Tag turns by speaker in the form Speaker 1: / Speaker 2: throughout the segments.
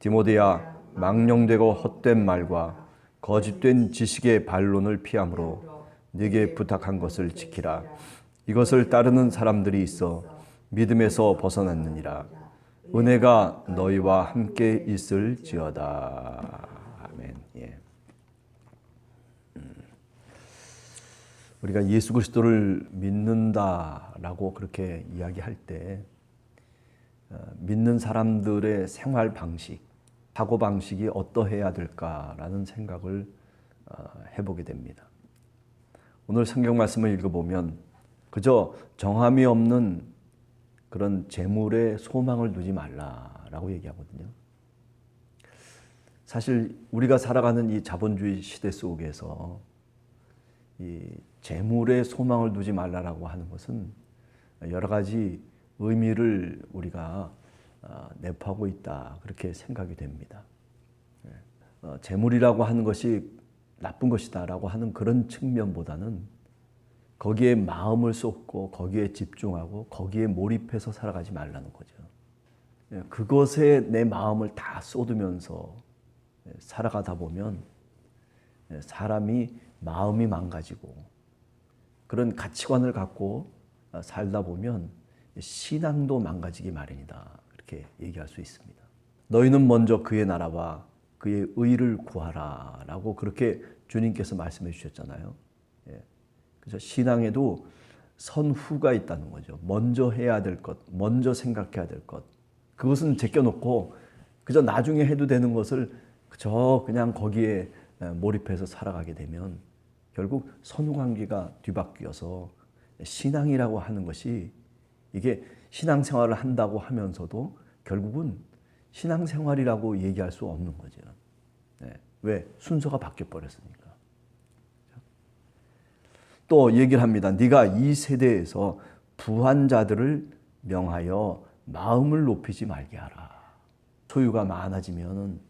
Speaker 1: 디모데야 망령되고 헛된 말과 거짓된 지식의 반론을 피함으로 네게 부탁한 것을 지키라. 이것을 따르는 사람들이 있어 믿음에서 벗어났느니라. 은혜가 너희와 함께 있을지어다. 아멘. 예. 음. 우리가 예수 그리스도를 믿는다라고 그렇게 이야기할 때 어, 믿는 사람들의 생활 방식, 사고 방식이 어떠해야 될까라는 생각을 어, 해보게 됩니다. 오늘 성경 말씀을 읽어보면 그저 정함이 없는 그런 재물에 소망을 두지 말라라고 얘기하거든요. 사실 우리가 살아가는 이 자본주의 시대 속에서 이 재물에 소망을 두지 말라라고 하는 것은 여러 가지 의미를 우리가 어, 내포하고 있다 그렇게 생각이 됩니다. 예. 어, 재물이라고 하는 것이 나쁜 것이다라고 하는 그런 측면보다는 거기에 마음을 쏟고 거기에 집중하고 거기에 몰입해서 살아가지 말라는 거죠. 예, 그것에 내 마음을 다 쏟으면서 예, 살아가다 보면 사람이 마음이 망가지고 그런 가치관을 갖고 어, 살다 보면 신앙도 망가지기 마련이다. 그렇게 얘기할 수 있습니다. 너희는 먼저 그의 나라와 그의 의를 구하라라고 그렇게 주님께서 말씀해 주셨잖아요. 예. 그래서 신앙에도 선후가 있다는 거죠. 먼저 해야 될 것, 먼저 생각해야 될 것. 그것은 제껴놓고 그저 나중에 해도 되는 것을 그저 그냥 거기에 몰입해서 살아가게 되면 결국 선후 관계가 뒤바뀌어서 신앙이라고 하는 것이 이게 신앙생활을 한다고 하면서도 결국은 신앙생활이라고 얘기할 수 없는 거죠. 네. 왜? 순서가 바뀌어 버렸으니까. 또 얘기를 합니다. 네가 이 세대에서 부한 자들을 명하여 마음을 높이지 말게 하라. 소유가 많아지면은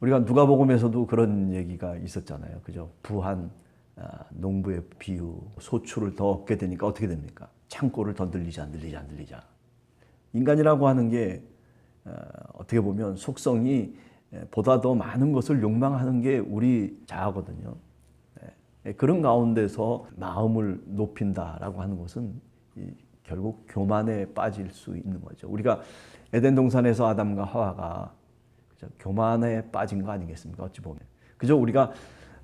Speaker 1: 우리가 누가복음에서도 그런 얘기가 있었잖아요. 그죠? 부한 아, 농부의 비유, 소출을 더 얻게 되니까 어떻게 됩니까? 창고를 더 늘리자, 늘리자, 늘리자. 인간이라고 하는 게 어, 어떻게 보면 속성이 보다 더 많은 것을 욕망하는 게 우리 자아거든요. 예, 그런 가운데서 마음을 높인다라고 하는 것은 결국 교만에 빠질 수 있는 거죠. 우리가 에덴 동산에서 아담과 하와가 교만에 빠진 거 아니겠습니까? 어찌 보면 그저 우리가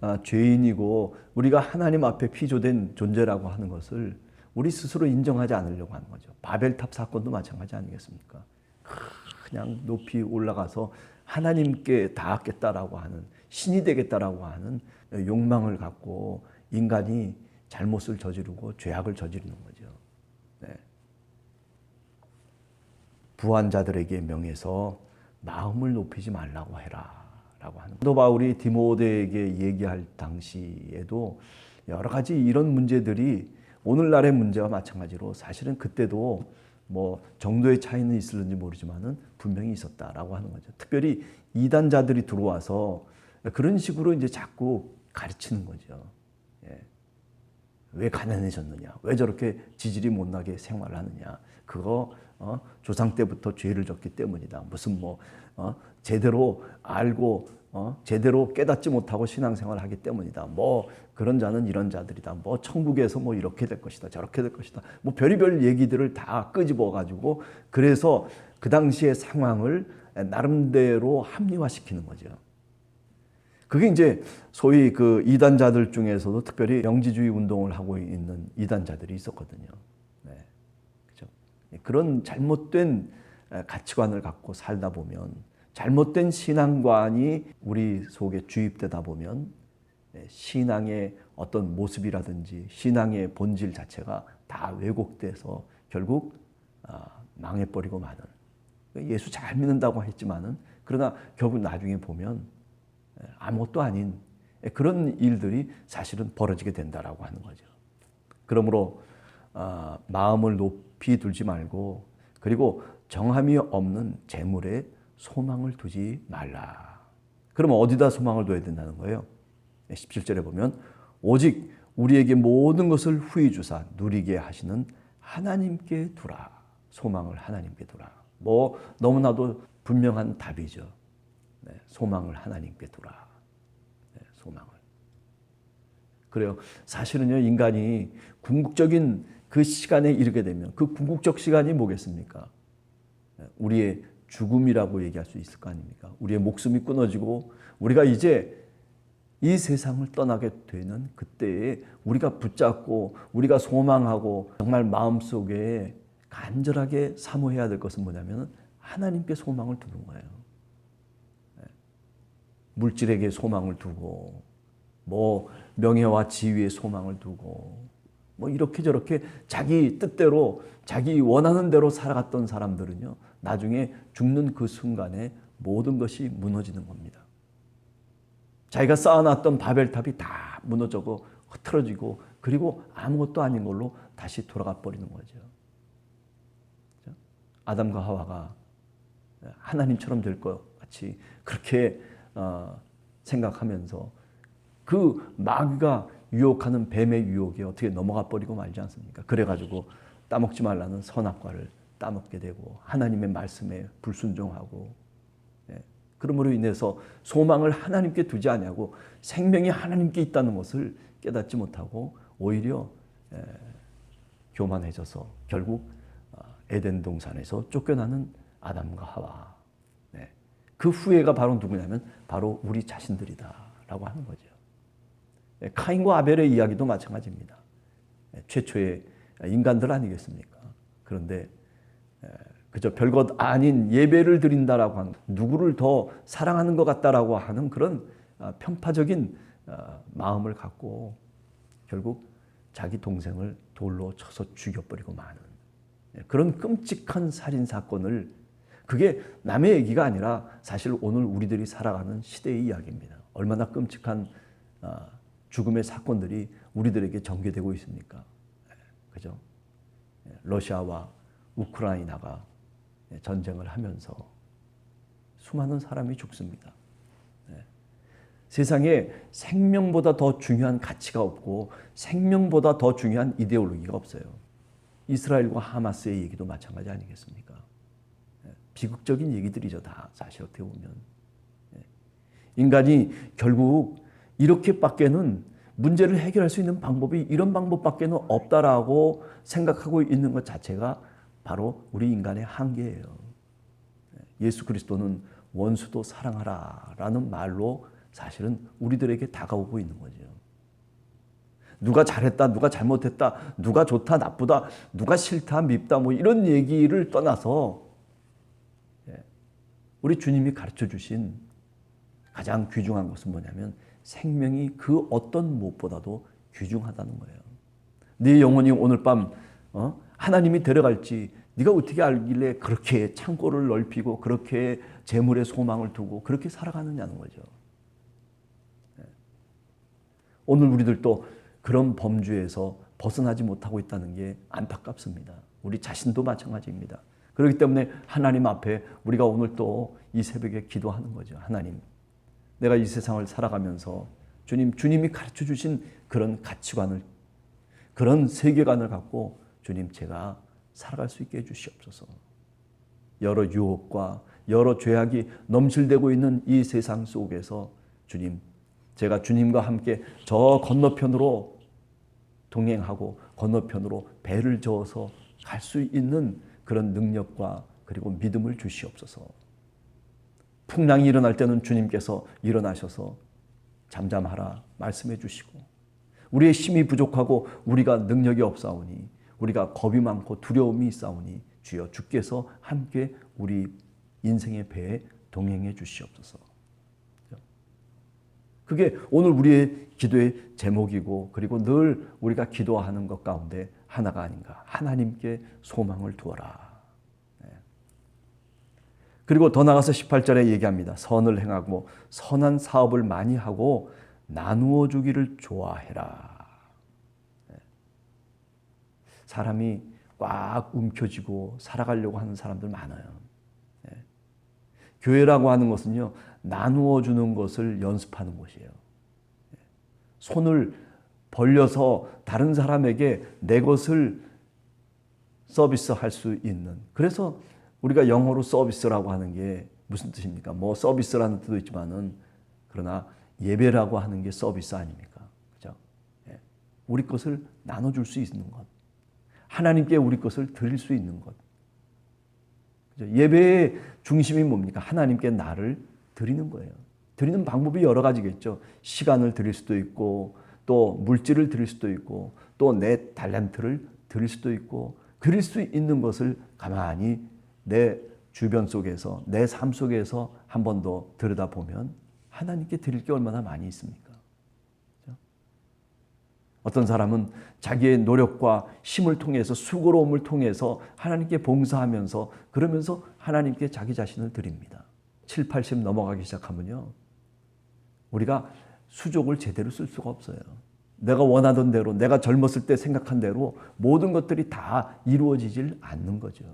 Speaker 1: 어, 죄인이고 우리가 하나님 앞에 피조된 존재라고 하는 것을 우리 스스로 인정하지 않으려고 하는 거죠. 바벨탑 사건도 마찬가지 아니겠습니까? 그냥 높이 올라가서 하나님께 닿았겠다라고 하는 신이 되겠다라고 하는 욕망을 갖고 인간이 잘못을 저지르고 죄악을 저지르는 거죠. 네. 부한 자들에게 명해서 마음을 높이지 말라고 해라. 라고 하는 또 바울이 디모데에게 얘기할 당시에도 여러 가지 이런 문제들이 오늘날의 문제와 마찬가지로 사실은 그때도 뭐 정도의 차이는 있을는지 모르지만은 분명히 있었다라고 하는 거죠. 특별히 이단자들이 들어와서 그런 식으로 이제 자꾸 가르치는 거죠. 예. 왜 가난해졌느냐? 왜 저렇게 지질이 못나게 생활을 하느냐? 그거 어? 조상 때부터 죄를 졌기 때문이다. 무슨 뭐 어? 제대로 알고 어? 제대로 깨닫지 못하고 신앙생활을 하기 때문이다. 뭐 그런 자는 이런 자들이다. 뭐 천국에서 뭐 이렇게 될 것이다. 저렇게 될 것이다. 뭐 별의별 얘기들을 다 끄집어 가지고 그래서 그 당시의 상황을 나름대로 합리화시키는 거죠. 그게 이제 소위 그 이단자들 중에서도 특별히 영지주의 운동을 하고 있는 이단자들이 있었거든요. 네. 그죠. 그런 잘못된 가치관을 갖고 살다 보면 잘못된 신앙관이 우리 속에 주입되다 보면 네, 신앙의 어떤 모습이라든지 신앙의 본질 자체가 다 왜곡돼서 결국 아, 망해버리고 마는 예수 잘 믿는다고 했지만은 그러나 결국 나중에 보면 아무것도 아닌 그런 일들이 사실은 벌어지게 된다라고 하는 거죠. 그러므로 아, 마음을 높이 들지 말고 그리고 정함이 없는 재물에 소망을 두지 말라. 그러면 어디다 소망을 둬야 된다는 거예요? 17절에 보면 오직 우리에게 모든 것을 후히 주사 누리게 하시는 하나님께 두라. 소망을 하나님께 두라. 뭐 너무나도 분명한 답이죠. 네, 소망을 하나님께 두라. 네, 소망을. 그래요. 사실은요, 인간이 궁극적인 그 시간에 이르게 되면 그 궁극적 시간이 뭐겠습니까? 네, 우리의 죽음이라고 얘기할 수 있을 거 아닙니까? 우리의 목숨이 끊어지고 우리가 이제 이 세상을 떠나게 되는 그때에 우리가 붙잡고 우리가 소망하고 정말 마음속에 간절하게 사모해야 될 것은 뭐냐면 하나님께 소망을 두는 거예요. 네. 물질에게 소망을 두고 뭐 명예와 지위에 소망을 두고 뭐 이렇게 저렇게 자기 뜻대로 자기 원하는 대로 살아갔던 사람들은요 나중에 죽는 그 순간에 모든 것이 무너지는 겁니다. 자기가 쌓아놨던 바벨탑이 다 무너져고 흐트러지고 그리고 아무것도 아닌 걸로 다시 돌아가 버리는 거죠. 아담과 하와가 하나님처럼 될 것 같이 그렇게 어, 생각하면서 그 마귀가 유혹하는 뱀의 유혹에 어떻게 넘어가 버리고 말지 않습니까? 그래가지고 따먹지 말라는 선악과를 따먹게 되고 하나님의 말씀에 불순종하고 예. 그러므로 인해서 소망을 하나님께 두지 않냐고 생명이 하나님께 있다는 것을 깨닫지 못하고 오히려 예, 교만해져서 결국 어, 에덴 동산에서 쫓겨나는 아담과 하와 네. 그 후회가 바로 누구냐면 바로 우리 자신들이다라고 하는 거죠. 예, 카인과 아벨의 이야기도 마찬가지입니다. 예, 최초의 인간들 아니겠습니까? 그런데 예, 그저 별것 아닌 예배를 드린다라고 하는 누구를 더 사랑하는 것 같다라고 하는 그런 아, 편파적인 아, 마음을 갖고 결국 자기 동생을 돌로 쳐서 죽여버리고 마는 그런 끔찍한 살인 사건을 그게 남의 얘기가 아니라 사실 오늘 우리들이 살아가는 시대의 이야기입니다. 얼마나 끔찍한 아, 죽음의 사건들이 우리들에게 전개되고 있습니까? 그죠? 러시아와 우크라이나가 전쟁을 하면서 수많은 사람이 죽습니다. 세상에 생명보다 더 중요한 가치가 없고 생명보다 더 중요한 이데올로기가 없어요. 이스라엘과 하마스의 얘기도 마찬가지 아니겠습니까? 비극적인 얘기들이죠, 다 사실 어떻게 보면. 인간이 결국 이렇게밖에는 문제를 해결할 수 있는 방법이 이런 방법밖에는 없다라고 생각하고 있는 것 자체가 바로 우리 인간의 한계예요. 예수 그리스도는 원수도 사랑하라 라는 말로 사실은 우리들에게 다가오고 있는 거죠. 누가 잘했다, 누가 잘못했다, 누가 좋다, 나쁘다, 누가 싫다, 밉다, 뭐 이런 얘기를 떠나서 예, 우리 주님이 가르쳐 주신 가장 귀중한 것은 뭐냐면 생명이 그 어떤 무엇보다도 귀중하다는 거예요. 네 영혼이 오늘 밤 어? 하나님이 데려갈지 네가 어떻게 알길래 그렇게 창고를 넓히고 그렇게 재물에 소망을 두고 그렇게 살아가느냐는 거죠. 네. 오늘 우리들도 그런 범주에서 벗어나지 못하고 있다는 게 안타깝습니다. 우리 자신도 마찬가지입니다. 그렇기 때문에 하나님 앞에 우리가 오늘 또 이 새벽에 기도하는 거죠. 하나님, 내가 이 세상을 살아가면서 주님, 주님이 가르쳐 주신 그런 가치관을, 그런 세계관을 갖고 주님, 제가 살아갈 수 있게 해주시옵소서. 여러 유혹과 여러 죄악이 넘실대고 있는 이 세상 속에서 주님, 제가 주님과 함께 저 건너편으로 동행하고 건너편으로 배를 저어서 갈 수 있는 그런 능력과 그리고 믿음을 주시옵소서. 풍랑이 일어날 때는 주님께서 일어나셔서 잠잠하라 말씀해 주시고 우리의 힘이 부족하고 우리가 능력이 없사오니 우리가 겁이 많고 두려움이 있사오니 주여 주께서 함께 우리 인생의 배에 동행해 주시옵소서. 그게 오늘 우리의 기도의 제목이고 그리고 늘 우리가 기도하는 것 가운데 하나가 아닌가. 하나님께 소망을 두어라. 그리고 더 나가서 18절에 얘기합니다. 선을 행하고 선한 사업을 많이 하고 나누어 주기를 좋아해라. 네. 사람이 꽉 움켜쥐고 살아가려고 하는 사람들 많아요. 네. 교회라고 하는 것은요, 나누어 주는 것을 연습하는 곳이에요. 네. 손을 벌려서 다른 사람에게 내 것을 서비스 할 수 있는. 그래서 우리가 영어로 서비스라고 하는 게 무슨 뜻입니까? 뭐 서비스라는 뜻도 있지만은 그러나 예배라고 하는 게 서비스 아닙니까? 그죠? 예. 우리 것을 나눠줄 수 있는 것. 하나님께 우리 것을 드릴 수 있는 것. 예배의 중심이 뭡니까? 하나님께 나를 드리는 거예요. 드리는 방법이 여러 가지겠죠. 시간을 드릴 수도 있고, 또 물질을 드릴 수도 있고, 또 내 달란트를 드릴 수도 있고, 드릴 수 있는 것을 가만히 내 주변 속에서, 내 삶 속에서 한 번 더 들여다보면 하나님께 드릴 게 얼마나 많이 있습니까? 어떤 사람은 자기의 노력과 힘을 통해서 수고로움을 통해서 하나님께 봉사하면서 그러면서 하나님께 자기 자신을 드립니다. 7, 80 넘어가기 시작하면요. 우리가 수족을 제대로 쓸 수가 없어요. 내가 원하던 대로, 내가 젊었을 때 생각한 대로 모든 것들이 다 이루어지질 않는 거죠.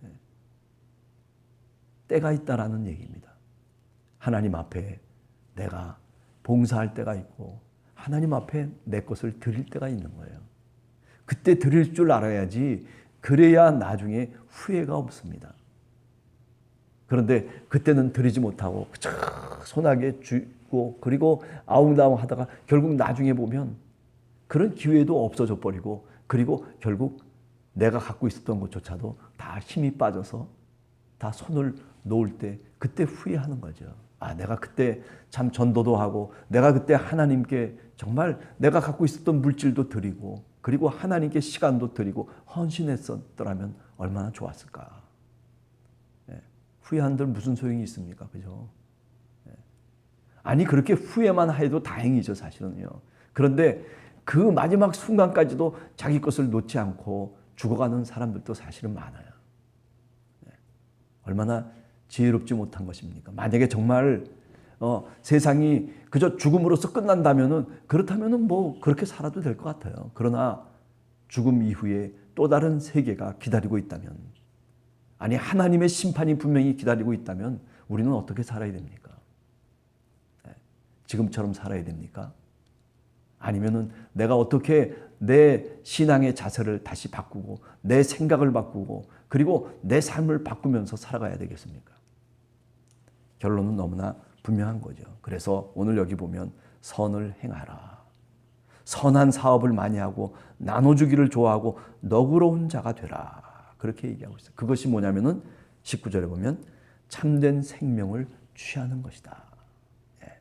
Speaker 1: 네. 때가 있다라는 얘기입니다. 하나님 앞에 내가 봉사할 때가 있고 하나님 앞에 내 것을 드릴 때가 있는 거예요. 그때 드릴 줄 알아야지 그래야 나중에 후회가 없습니다. 그런데 그때는 드리지 못하고 손아게 주고 그리고 아웅다웅 하다가 결국 나중에 보면 그런 기회도 없어져 버리고 그리고 결국 내가 갖고 있었던 것조차도 다 힘이 빠져서 다 손을 놓을 때 그때 후회하는 거죠. 아, 내가 그때 참 전도도 하고 내가 그때 하나님께 정말 내가 갖고 있었던 물질도 드리고 그리고 하나님께 시간도 드리고 헌신했었더라면 얼마나 좋았을까. 네. 후회한들 무슨 소용이 있습니까? 그죠? 네. 아니, 그렇게 후회만 해도 다행이죠, 사실은요. 그런데 그 마지막 순간까지도 자기 것을 놓지 않고 죽어가는 사람들도 사실은 많아요. 네. 얼마나 지혜롭지 못한 것입니까? 만약에 정말 어, 세상이 그저 죽음으로써 끝난다면은 그렇다면은 뭐 그렇게 살아도 될 것 같아요. 그러나 죽음 이후에 또 다른 세계가 기다리고 있다면 아니 하나님의 심판이 분명히 기다리고 있다면 우리는 어떻게 살아야 됩니까? 네. 지금처럼 살아야 됩니까? 아니면은 내가 어떻게 내 신앙의 자세를 다시 바꾸고 내 생각을 바꾸고 그리고 내 삶을 바꾸면서 살아가야 되겠습니까? 결론은 너무나 분명한 거죠. 그래서 오늘 여기 보면 선을 행하라. 선한 사업을 많이 하고 나눠주기를 좋아하고 너그러운 자가 되라. 그렇게 얘기하고 있어요. 그것이 뭐냐면은 19절에 보면 참된 생명을 취하는 것이다. 예.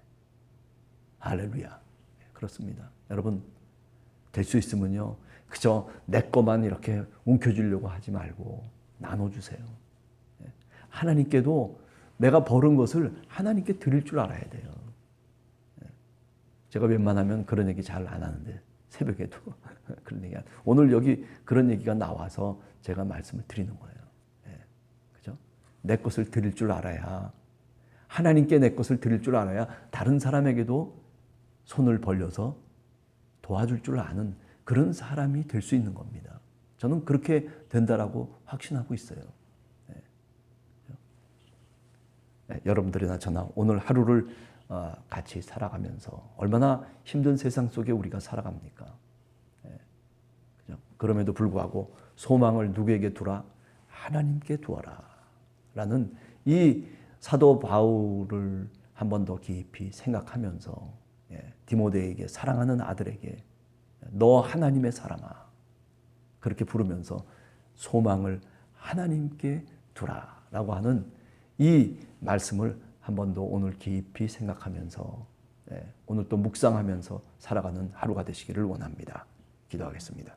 Speaker 1: 할렐루야. 예, 그렇습니다. 여러분, 될 수 있으면요. 그저 내 것만 이렇게 움켜쥐려고 하지 말고 나눠주세요. 예. 하나님께도 내가 벌은 것을 하나님께 드릴 줄 알아야 돼요. 예. 제가 웬만하면 그런 얘기 잘 안 하는데 새벽에도 그런 얘기 오늘 여기 그런 얘기가 나와서 제가 말씀을 드리는 거예요. 예. 그죠? 내 것을 드릴 줄 알아야 하나님께 내 것을 드릴 줄 알아야 다른 사람에게도 손을 벌려서 도와줄 줄 아는 그런 사람이 될 수 있는 겁니다. 저는 그렇게 된다라고 확신하고 있어요. 네, 여러분들이나 저나 오늘 하루를 어, 같이 살아가면서 얼마나 힘든 세상 속에 우리가 살아갑니까? 네, 그럼에도 불구하고 소망을 누구에게 두라? 하나님께 두어라. 라는 이 사도 바울을 한 번 더 깊이 생각하면서 예, 디모데에게 사랑하는 아들에게 너 하나님의 사람아 그렇게 부르면서 소망을 하나님께 두라라고 하는 이 말씀을 한 번 더 오늘 깊이 생각하면서 네, 오늘 또 묵상하면서 살아가는 하루가 되시기를 원합니다. 기도하겠습니다.